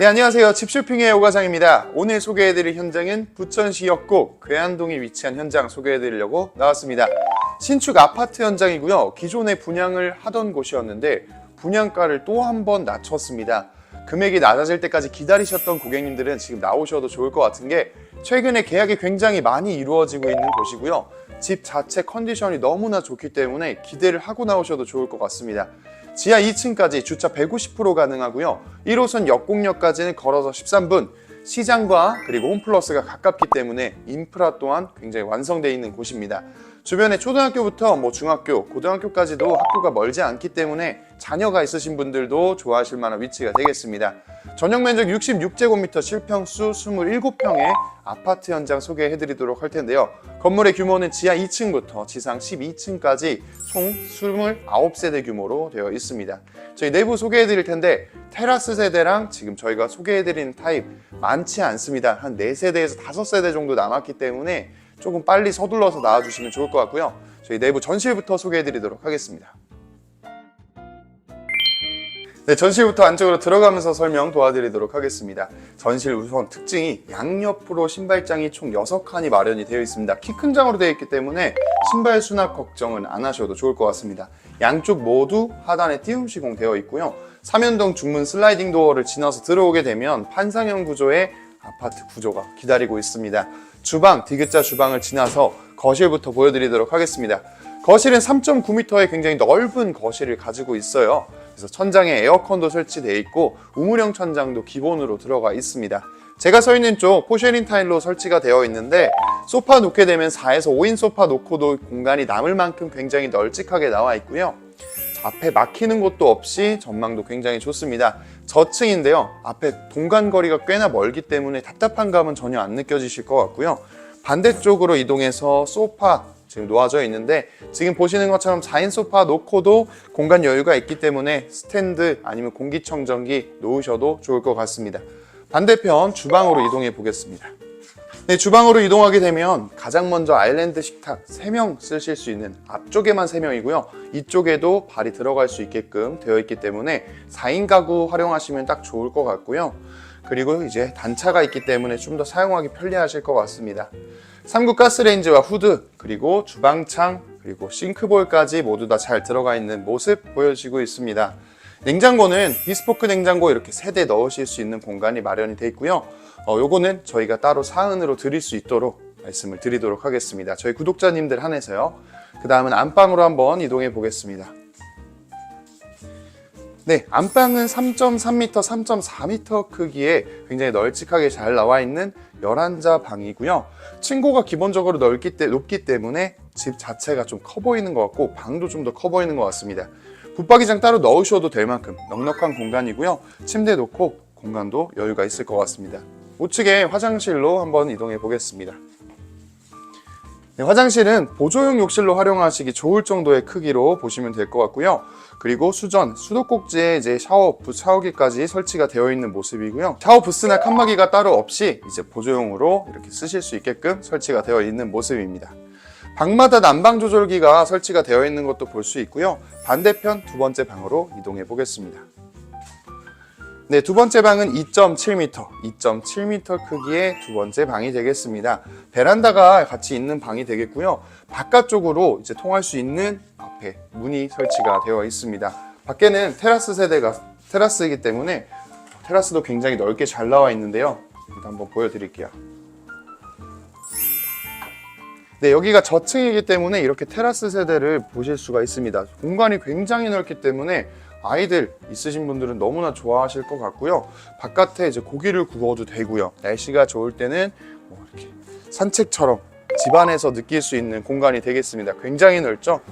네, 안녕하세요. 집쇼핑의 오과장입니다. 오늘 소개해드릴 현장은 부천시 역곡 괴안동에 위치한 현장 소개해드리려고 나왔습니다. 신축 아파트 현장이고요. 기존에 분양을 하던 곳이었는데 분양가를 또 한 번 낮췄습니다. 금액이 낮아질 때까지 기다리셨던 고객님들은 지금 나오셔도 좋을 것 같은 게 최근에 계약이 굉장히 많이 이루어지고 있는 곳이고요. 집 자체 컨디션이 너무나 좋기 때문에 기대를 하고 나오셔도 좋을 것 같습니다. 지하 2층까지 주차 150% 가능하고요. 1호선 역곡역까지는 걸어서 13분. 시장과 그리고 홈플러스가 가깝기 때문에 인프라 또한 굉장히 완성되어 있는 곳입니다. 주변에 초등학교부터 뭐 중학교, 고등학교까지도 학교가 멀지 않기 때문에 자녀가 있으신 분들도 좋아하실 만한 위치가 되겠습니다. 전용 면적 66제곱미터 실평수 27평의 아파트 현장 소개해 드리도록 할 텐데요. 건물의 규모는 지하 2층부터 지상 12층까지 총 29세대 규모로 되어 있습니다. 저희 내부 소개해 드릴 텐데 테라스 세대랑 지금 저희가 소개해 드리는 타입 많지 않습니다. 한 4세대에서 5세대 정도 남았기 때문에 조금 빨리 서둘러서 나와주시면 좋을 것 같고요. 저희 내부 전실부터 소개해 드리도록 하겠습니다. 네, 전실부터 안쪽으로 들어가면서 설명 도와드리도록 하겠습니다. 전실 우선 특징이 양옆으로 신발장이 총 6칸이 마련이 되어 있습니다. 키 큰 장으로 되어 있기 때문에 신발 수납 걱정은 안 하셔도 좋을 것 같습니다. 양쪽 모두 하단에 띄움 시공 되어 있고요. 삼연동 중문 슬라이딩 도어를 지나서 들어오게 되면 판상형 구조의 아파트 구조가 기다리고 있습니다. 주방, 디귿자 주방을 지나서 거실부터 보여드리도록 하겠습니다. 거실은 3.9m의 굉장히 넓은 거실을 가지고 있어요. 그래서 천장에 에어컨도 설치되어 있고 우물형 천장도 기본으로 들어가 있습니다. 제가 서 있는 쪽 포쉐린 타일로 설치가 되어 있는데 소파 놓게 되면 4에서 5인 소파 놓고도 공간이 남을 만큼 굉장히 널찍하게 나와 있고요. 앞에 막히는 곳도 없이 전망도 굉장히 좋습니다. 저층인데요. 앞에 동간 거리가 꽤나 멀기 때문에 답답한 감은 전혀 안 느껴지실 것 같고요. 반대쪽으로 이동해서 소파 지금 놓아져 있는데 지금 보시는 것처럼 4인 소파 놓고도 공간 여유가 있기 때문에 스탠드 아니면 공기청정기 놓으셔도 좋을 것 같습니다. 반대편 주방으로 이동해 보겠습니다. 네, 주방으로 이동하게 되면 가장 먼저 아일랜드 식탁 3명 쓰실 수 있는 앞쪽에만 3명이고요. 이쪽에도 발이 들어갈 수 있게끔 되어 있기 때문에 4인 가구 활용하시면 딱 좋을 것 같고요. 그리고 이제 단차가 있기 때문에 좀 더 사용하기 편리하실 것 같습니다. 3구 가스레인지와 후드, 그리고 주방창, 그리고 싱크볼까지 모두 다 잘 들어가 있는 모습 보여지고 있습니다. 냉장고는 비스포크 냉장고 이렇게 세 대 넣으실 수 있는 공간이 마련이 되어 있고요. 어, 요거는 저희가 따로 사은으로 드릴 수 있도록 말씀을 드리도록 하겠습니다. 저희 구독자님들 한해서요. 그 다음은 안방으로 한번 이동해 보겠습니다. 네, 안방은 3.3m, 3.4m 크기의 굉장히 널찍하게 잘 나와 있는 11자 방이고요. 층고가 기본적으로 넓기 때, 높기 때문에 집 자체가 좀 커 보이는 것 같고 방도 좀 더 커 보이는 것 같습니다. 붙박이장 따로 넣으셔도 될 만큼 넉넉한 공간이고요. 침대 놓고 공간도 여유가 있을 것 같습니다. 우측에 화장실로 한번 이동해 보겠습니다. 네, 화장실은 보조용 욕실로 활용하시기 좋을 정도의 크기로 보시면 될 것 같고요. 그리고 수전, 수도꼭지에 이제 샤워, 부, 샤워기까지 설치가 되어 있는 모습이고요. 샤워 부스나 칸막이가 따로 없이 이제 보조용으로 이렇게 쓰실 수 있게끔 설치가 되어 있는 모습입니다. 방마다 난방 조절기가 설치가 되어 있는 것도 볼 수 있고요. 반대편 두 번째 방으로 이동해 보겠습니다. 네, 두 번째 방은 2.7m, 2.7m 크기의 두 번째 방이 되겠습니다. 베란다가 같이 있는 방이 되겠고요. 바깥쪽으로 이제 통할 수 있는 앞에 문이 설치가 되어 있습니다. 밖에는 테라스 세대가 테라스이기 때문에 테라스도 굉장히 넓게 잘 나와 있는데요. 한번 보여드릴게요. 네, 여기가 저층이기 때문에 이렇게 테라스 세대를 보실 수가 있습니다. 공간이 굉장히 넓기 때문에 아이들 있으신 분들은 너무나 좋아하실 것 같고요. 바깥에 이제 고기를 구워도 되고요. 날씨가 좋을 때는 뭐 이렇게 산책처럼 집안에서 느낄 수 있는 공간이 되겠습니다. 굉장히 넓죠?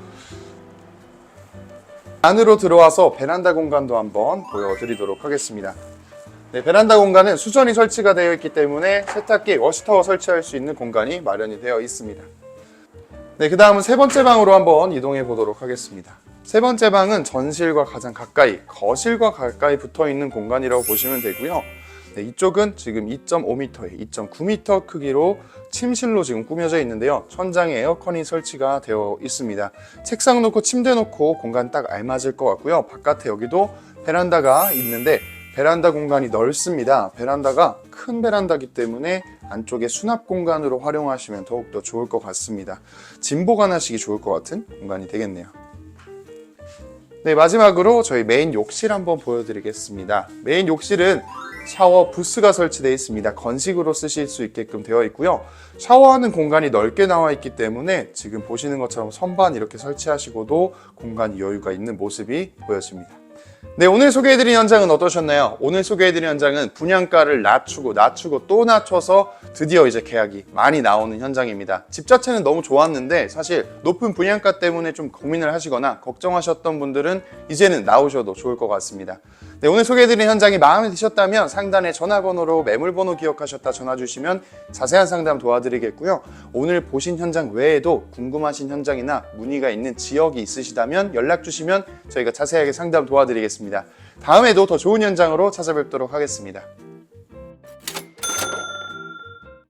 안으로 들어와서 베란다 공간도 한번 보여드리도록 하겠습니다. 네, 베란다 공간은 수전이 설치가 되어 있기 때문에 세탁기, 워시타워 설치할 수 있는 공간이 마련이 되어 있습니다. 네, 그 다음은 세 번째 방으로 한번 이동해 보도록 하겠습니다. 세 번째 방은 전실과 가장 가까이, 거실과 가까이 붙어 있는 공간이라고 보시면 되고요. 네, 이쪽은 지금 2.5m에 2.9m 크기로 침실로 지금 꾸며져 있는데요. 천장에 에어컨이 설치가 되어 있습니다. 책상 놓고 침대 놓고 공간 딱 알맞을 것 같고요. 바깥에 여기도 베란다가 있는데 베란다 공간이 넓습니다. 베란다가 큰 베란다기 때문에 안쪽에 수납 공간으로 활용하시면 더욱더 좋을 것 같습니다. 짐 보관하시기 좋을 것 같은 공간이 되겠네요. 네, 마지막으로 저희 메인 욕실 한번 보여드리겠습니다. 메인 욕실은 샤워 부스가 설치되어 있습니다. 건식으로 쓰실 수 있게끔 되어 있고요. 샤워하는 공간이 넓게 나와 있기 때문에 지금 보시는 것처럼 선반 이렇게 설치하시고도 공간이 여유가 있는 모습이 보여집니다. 네, 오늘 소개해드린 현장은 어떠셨나요? 오늘 소개해드린 현장은 분양가를 낮추고 낮추고 또 낮춰서 드디어 이제 계약이 많이 나오는 현장입니다. 집 자체는 너무 좋았는데 사실 높은 분양가 때문에 좀 고민을 하시거나 걱정하셨던 분들은 이제는 나오셔도 좋을 것 같습니다. 네, 오늘 소개해드린 현장이 마음에 드셨다면 상단에 전화번호로 매물번호 기억하셨다 전화 주시면 자세한 상담 도와드리겠고요. 오늘 보신 현장 외에도 궁금하신 현장이나 문의가 있는 지역이 있으시다면 연락 주시면 저희가 자세하게 상담 도와 드리겠습니다. 다음에도 더 좋은 현장으로 찾아뵙도록 하겠습니다.